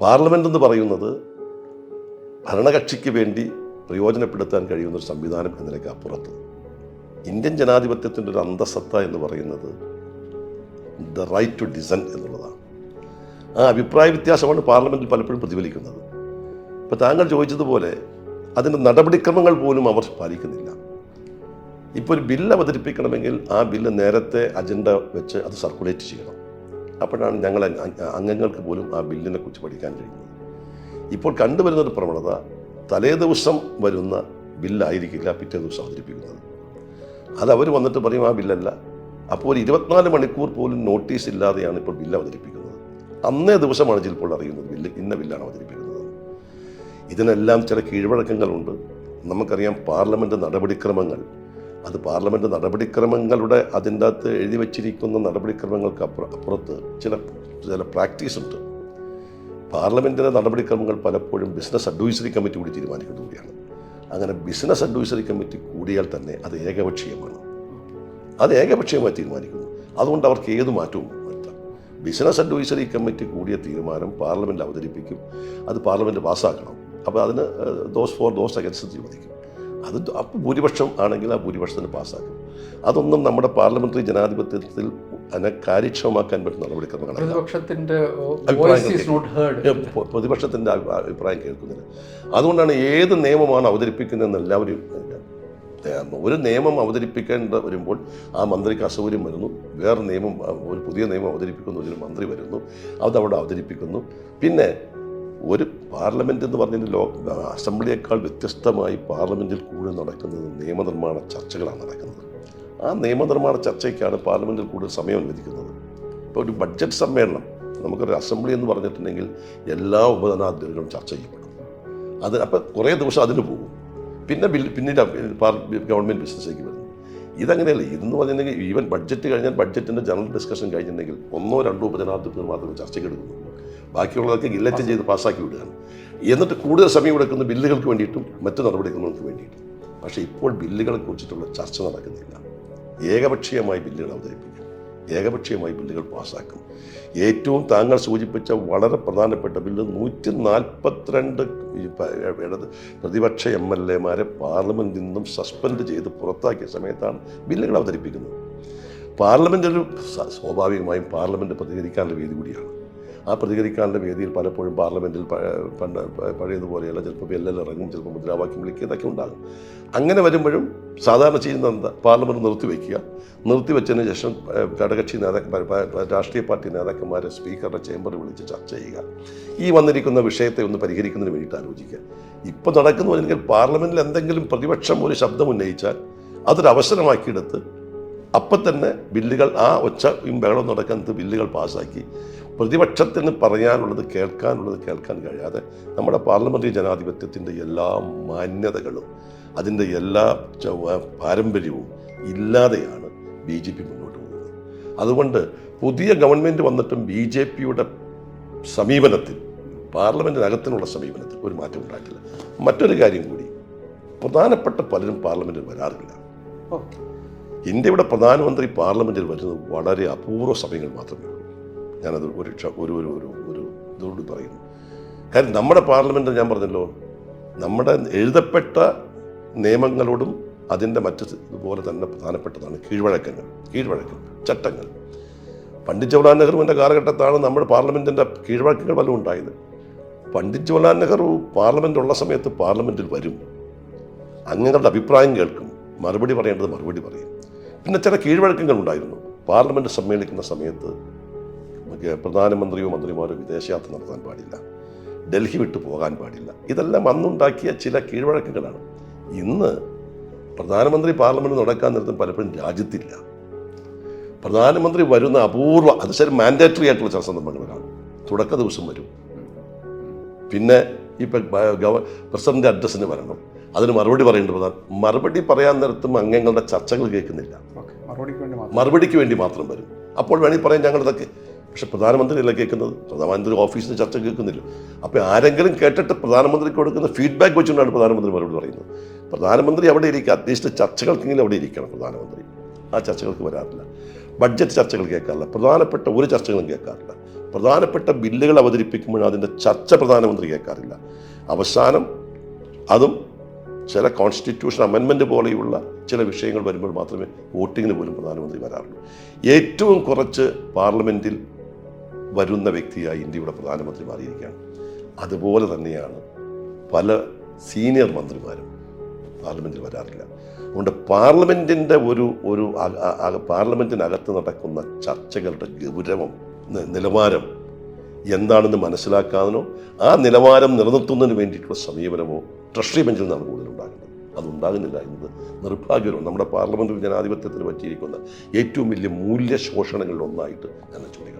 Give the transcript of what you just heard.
Parliament എന്ന് പറയുന്നത് ഭരണകക്ഷിക്ക് വേണ്ടി പ്രയോജനപ്പെടുത്താൻ കഴിയുന്ന ഒരു സംവിധാനം എന്നതിലേക്ക് അപ്പുറത്ത്. ഇന്ത്യൻ ജനാധിപത്യത്തിന്റെ ഒരു അന്തസത്ത എന്ന് പറയുന്നത് ദ റൈറ്റ് ടു ഡിസൻ എന്നുള്ളതാണ്. ആ അഭിപ്രായ വ്യത്യാസമാണ് പാർലമെന്റിൽ പലപ്പോഴും പ്രതിഫലിക്കുന്നത്. ഇപ്പോൾ താങ്കൾ ചോദിച്ചതുപോലെ അതിന്റെ നടപടിക്രമങ്ങൾ പോലും അവർ പാലിക്കുന്നില്ല. ഇപ്പോൾ ഒരു ബില്ല് അവതരിപ്പിക്കണമെങ്കിൽ ആ ബില്ല് നേരത്തെ അജണ്ട വെച്ച് അത് സർക്കുലേറ്റ് ചെയ്യണം. അപ്പോഴാണ് ഞങ്ങൾ അംഗ- അംഗങ്ങൾക്ക് പോലും ആ ബില്ലിനെ കുറിച്ച് പഠിക്കാൻ കഴിയുന്നത് ഇപ്പോൾ കണ്ടുവരുന്ന ഒരു പ്രവണത തലേ ദിവസം വരുന്ന ബില്ലായിരിക്കില്ല പിറ്റേ ദിവസം അവതരിപ്പിക്കുന്നത്. അത് അവർ വന്നിട്ട് പറയും ആ ബില്ലല്ല. അപ്പോൾ ഒരു ഇരുപത്തിനാല് മണിക്കൂർ പോലും നോട്ടീസ് ഇല്ലാതെയാണ് ഇപ്പോൾ ബില്ല് അവതരിപ്പിക്കുന്നത്. അന്നേ ദിവസമാണ് ചിലപ്പോൾ അറിയുന്നത് ബില്ല് ഇന്ന ബില്ലാണ് അവതരിപ്പിക്കുന്നത്. ഇതിനെല്ലാം ചില കീഴ്വഴക്കങ്ങളുണ്ട്. നമുക്കറിയാം പാർലമെന്റ് നടപടിക്രമങ്ങൾ അത് പാർലമെന്റ് നടപടിക്രമങ്ങളുടെ അതിന്റെ അകത്ത് എഴുതി വച്ചിരിക്കുന്ന നടപടിക്രമങ്ങൾക്ക് അപ്പുറ അപ്പുറത്ത് ചില ചില പ്രാക്ടീസ് ഉണ്ട്. പാർലമെന്റിന്റെ നടപടിക്രമങ്ങൾ പലപ്പോഴും ബിസിനസ് അഡ്വൈസറി കമ്മിറ്റി കൂടി തീരുമാനിക്കുന്നത് കൂടിയാണ്. അങ്ങനെ ബിസിനസ് അഡ്വൈസറി കമ്മിറ്റി കൂടിയാൽ തന്നെ അത് ഏകപക്ഷീയമാണ്. അത് ഏകപക്ഷീയമായി തീരുമാനിക്കുന്നു. അതുകൊണ്ട് അവർക്ക് ഏത് മാറ്റവും വരുത്താം. ബിസിനസ് അഡ്വൈസറി കമ്മിറ്റി കൂടിയ തീരുമാനം പാർലമെന്റ് അവതരിപ്പിക്കും. അത് പാർലമെന്റ് പാസ്സാക്കണം. അപ്പോൾ അതിന് ദോസ് ഫോർ ദോസ് അഗൻസ്റ്റ് ചോദിക്കും അത് ഭൂരിപക്ഷം ആണെങ്കിൽ ആ ഭൂരിപക്ഷത്തിന് പാസ്സാക്കും. അതൊന്നും നമ്മുടെ പാർലമെന്ററി ജനാധിപത്യത്തിൽ അതിനെ കാര്യക്ഷമമാക്കാൻ പറ്റുന്ന നടപടിക്രമങ്ങളാണ് പ്രതിപക്ഷത്തിന്റെ അഭിപ്രായം കേൾക്കുന്നില്ല. അതുകൊണ്ടാണ് ഏത് നിയമമാണ് അവതരിപ്പിക്കുന്നതെന്ന് എല്ലാവരും ഒരു നിയമം അവതരിപ്പിക്കേണ്ട വരുമ്പോൾ ആ മന്ത്രിക്ക് അസൗകര്യം വരുന്നു. വേറെ നിയമം ഒരു പുതിയ നിയമം അവതരിപ്പിക്കുന്ന ഒരു മന്ത്രി വരുന്നു. അത് അവിടെ അവതരിപ്പിക്കുന്നു. പിന്നെ ഒരു പാർലമെന്റ് എന്ന് പറഞ്ഞ ലോ അസംബ്ലിയേക്കാൾ വ്യത്യസ്തമായി പാർലമെന്റിൽ കൂടുതൽ നടക്കുന്നത് നിയമനിർമ്മാണ ചർച്ചകളാണ് നടക്കുന്നത്. ആ നിയമനിർമ്മാണ ചർച്ചയ്ക്കാണ് പാർലമെന്റിൽ കൂടുതൽ സമയം അനുവദിക്കുന്നത്. ഇപ്പോൾ ഒരു ബഡ്ജറ്റ് സമ്മേളനം നമുക്കൊരു അസംബ്ലി എന്ന് പറഞ്ഞിട്ടുണ്ടെങ്കിൽ എല്ലാ ഉപധനാധികാരികളും ചർച്ച ചെയ്യപ്പെടും. അത് അപ്പം കുറേ ദിവസം അതിന് പോകും. പിന്നെ ബിൽ പിന്നീട് ഗവൺമെന്റ് ബിസിനസ്സിലേക്ക് വരുന്നു. ഇതങ്ങനെയല്ല. ഇതെന്ന് പറഞ്ഞിട്ടുണ്ടെങ്കിൽ ഈവൻ ബഡ്ജറ്റ് കഴിഞ്ഞാൽ ബഡ്ജറ്റിന്റെ ജനറൽ ഡിസ്കഷൻ കഴിഞ്ഞിട്ടുണ്ടെങ്കിൽ ഒന്നോ രണ്ടോ ഉപജനാധിപത്യങ്ങൾ മാത്രമേ ചർച്ചയ്ക്ക് എടുക്കുന്നുള്ളൂ. ബാക്കിയുള്ളതൊക്കെ ഗില്ലറ്റ് ചെയ്ത് പാസ്സാക്കി വിടുകയാണ്. എന്നിട്ട് കൂടുതൽ സമയം എടുക്കുന്ന ബില്ലുകൾക്ക് വേണ്ടിയിട്ടും മറ്റു നടപടികൾക്ക് വേണ്ടിയിട്ടും. പക്ഷേ ഇപ്പോൾ ബില്ലുകളെ കുറിച്ചിട്ടുള്ള ചർച്ച നടക്കുന്നില്ല. ഏകപക്ഷീയമായി ബില്ലുകൾ അവതരിപ്പിക്കും. ഏകപക്ഷീയമായി ബില്ലുകൾ പാസ്സാക്കും. ഏറ്റവും താങ്കൾ സൂചിപ്പിച്ച വളരെ പ്രധാനപ്പെട്ട ബില്ല് നൂറ്റി നാൽപ്പത്തിരണ്ട് ഇടത് പ്രതിപക്ഷ എം എൽ എമാരെ പാർലമെന്റിൽ നിന്നും സസ്പെൻഡ് ചെയ്ത് പുറത്താക്കിയ സമയത്താണ് ബില്ലുകൾ അവതരിപ്പിക്കുന്നത്. പാർലമെന്റ് ഒരു സ്വാഭാവികമായും പാർലമെന്റ് പ്രതികരിക്കാനുള്ള വേദി കൂടിയാണ്. ആ പ്രതികരിക്കാനുള്ള വേദിയിൽ പലപ്പോഴും പാർലമെന്റിൽ പണ്ട് പഴയതുപോലെയല്ല ചിലപ്പോൾ എല്ലാം ഇറങ്ങും ചിലപ്പോൾ മുദ്രാവാക്യം വിളിക്കുക ഇതൊക്കെ ഉണ്ടാകും. അങ്ങനെ വരുമ്പോഴും സാധാരണ ചെയ്യുന്ന എന്താ പാർലമെന്റ് നിർത്തിവെക്കുക നിർത്തിവെച്ചതിന് ശേഷം ഘടകക്ഷി നേതാക്ക രാഷ്ട്രീയ പാർട്ടി നേതാക്കന്മാരെ സ്പീക്കറുടെ ചേംബറിൽ വിളിച്ച് ചർച്ച ചെയ്യുക. ഈ വന്നിരിക്കുന്ന വിഷയത്തെ ഒന്ന് പരിഹരിക്കുന്നതിന് വേണ്ടിയിട്ട് ആലോചിക്കുക. ഇപ്പോൾ നടക്കുന്നു അല്ലെങ്കിൽ പാർലമെന്റിൽ എന്തെങ്കിലും പ്രതിപക്ഷം ഒരു ശബ്ദം ഉന്നയിച്ചാൽ അതൊരു അവസരമാക്കിയെടുത്ത് അപ്പം തന്നെ ബില്ലുകൾ ആ ഒച്ചയും ബഹളം നടക്കുന്നത് ബില്ലുകൾ പാസ്സാക്കി പ്രതിപക്ഷത്തിന് പറയാനുള്ളത് കേൾക്കാനുള്ളത് കേൾക്കാൻ കഴിയാതെ നമ്മുടെ പാർലമെന്ററി ജനാധിപത്യത്തിന്റെ എല്ലാ മാന്യതകളും അതിന്റെ എല്ലാ പാരമ്പര്യവും ഇല്ലാതെയാണ് ബി ജെ പി മുന്നോട്ട് പോകുന്നത്. അതുകൊണ്ട് പുതിയ ഗവൺമെന്റ് വന്നിട്ടും ബി ജെ പിയുടെ സമീപനത്തിൽ പാർലമെന്റിനകത്തിനുള്ള സമീപനത്തിൽ ഒരു മാറ്റം ഉണ്ടായിട്ടില്ല. മറ്റൊരു കാര്യം കൂടി പ്രധാനപ്പെട്ട പലരും പാർലമെന്റിൽ വരാറില്ല. ഇന്ത്യയുടെ പ്രധാനമന്ത്രി പാർലമെന്റിൽ വരുന്നത് വളരെ അപൂർവ സമയങ്ങൾ മാത്രമേ ഉള്ളൂ. ഞാനത് ഒരു ഒരു ഒരു ഒരു ഒരു ഇതോട് പറയുന്നു. കാര്യം നമ്മുടെ പാർലമെന്റ് ഞാൻ പറഞ്ഞല്ലോ നമ്മുടെ എഴുതപ്പെട്ട നിയമങ്ങളോടും അതിന്റെ മറ്റ് ഇതുപോലെ തന്നെ പ്രധാനപ്പെട്ടതാണ് കീഴ്വഴക്കങ്ങൾ കീഴ്വഴക്കങ്ങൾ ചട്ടങ്ങൾ. പണ്ഡിറ്റ് ജവഹർലാൽ നെഹ്റുവിന്റെ കാലഘട്ടത്താണ് നമ്മുടെ പാർലമെന്റിന്റെ കീഴ്വഴക്കങ്ങൾ പലതും ഉണ്ടായത്. പണ്ഡിറ്റ് ജവഹർലാൽ നെഹ്റു പാർലമെന്റ് ഉള്ള സമയത്ത് പാർലമെന്റിൽ വരും. അംഗങ്ങളുടെ അഭിപ്രായം കേൾക്കും. മറുപടി പറയേണ്ടത് മറുപടി പറയും. പിന്നെ ചില കീഴ്വഴക്കങ്ങൾ ഉണ്ടായിരുന്നു. പാർലമെന്റ് സമ്മേളിക്കുന്ന സമയത്ത് പ്രധാനമന്ത്രിയോ മന്ത്രിമാരോ വിദേശയാത്ര നടത്താൻ പാടില്ല. ഡൽഹി വിട്ടു പോകാൻ പാടില്ല. ഇതെല്ലാം അന്നുണ്ടാക്കിയ ചില കീഴ്വഴക്കങ്ങളാണ് ഇന്ന് പ്രധാനമന്ത്രി പാർലമെന്റ് നടക്കാൻ നിർത്തും പലപ്പോഴും രാജ്യത്തില്ല. പ്രധാനമന്ത്രി വരുന്ന അപൂർവ അത് ശരി മാൻഡേറ്ററി ആയിട്ടുള്ള ചില സന്ദർഭങ്ങളാണ് തുടക്ക ദിവസം വരും. പിന്നെ ഇപ്പം പ്രസിഡന്റ് അഡ്രസ്സിന് വരണം. അതിന് മറുപടി പറയേണ്ടത് പ്രധാന മറുപടി പറയാൻ നേരത്തും അംഗങ്ങളുടെ ചർച്ചകൾ കേൾക്കുന്നില്ല. മറുപടിക്ക് വേണ്ടി മാത്രം. മറുപടിക്ക് വേണ്ടി മാത്രം വരും. അപ്പോൾ വേണമെങ്കിൽ പറയാൻ ഞങ്ങളിതൊക്കെ പക്ഷെ പ്രധാനമന്ത്രിയല്ല കേൾക്കുന്നത്? പ്രധാനമന്ത്രി ഓഫീസിൽ ചർച്ച കേൾക്കുന്നില്ല. അപ്പോൾ ആരെങ്കിലും കേട്ടിട്ട് പ്രധാനമന്ത്രിക്ക് കൊടുക്കുന്ന ഫീഡ്ബാക്ക് വെച്ചുകൊണ്ടാണ് പ്രധാനമന്ത്രി മറുപടി പറയുന്നത്. പ്രധാനമന്ത്രി അവിടെ ഇരിക്കുക. അറ്റ്ലീസ്റ്റ് ചർച്ചകൾക്കെങ്കിലും അവിടെ ഇരിക്കണം പ്രധാനമന്ത്രി. ആ ചർച്ചകൾക്ക് വരാറില്ല. ബഡ്ജറ്റ് ചർച്ചകൾ കേൾക്കാറില്ല. പ്രധാനപ്പെട്ട ഒരു ചർച്ചകളും കേൾക്കാറില്ല. പ്രധാനപ്പെട്ട ബില്ലുകൾ അവതരിപ്പിക്കുമ്പോൾ അതിന്റെ ചർച്ച പ്രധാനമന്ത്രി കേൾക്കാറില്ല. അവസാനം അതും ചില കോൺസ്റ്റിറ്റ്യൂഷൻ അമെൻമെന്റ് പോലെയുള്ള ചില വിഷയങ്ങൾ വരുമ്പോൾ മാത്രമേ വോട്ടിങ്ങിന് പോലും പ്രധാനമന്ത്രി വരാറുള്ളൂ. ഏറ്റവും കുറച്ച് പാർലമെന്റിൽ വരുന്ന വ്യക്തിയായി ഇന്ത്യയുടെ പ്രധാനമന്ത്രി മാറിയിരിക്കുകയാണ്. അതുപോലെ തന്നെയാണ് പല സീനിയർ മന്ത്രിമാരും പാർലമെന്റിൽ വരാറില്ല. അതുകൊണ്ട് പാർലമെന്റിന്റെ ഒരു ഒരു പാർലമെന്റിനകത്ത് നടക്കുന്ന ചർച്ചകളുടെ ഗൗരവം നിലവാരം എന്താണെന്ന് മനസ്സിലാക്കാനോ ആ നിലവാരം നിലനിർത്തുന്നതിന് വേണ്ടിയിട്ടുള്ള സമീപനമോ ട്രഷറി ബെഞ്ചിൽ നിന്നാണ് കൂടുതൽ ഉണ്ടാകുന്നത് അതുണ്ടാകുന്നില്ല എന്നത് നിർഭാഗ്യവും നമ്മുടെ പാർലമെന്ററി ജനാധിപത്യത്തിന് പറ്റിയിരിക്കുന്ന ഏറ്റവും വലിയ മൂല്യ ശോഷണങ്ങളിലൊന്നായിട്ട് ഞാൻ ചൂണ്ടിക്കാണിക്കുന്നു.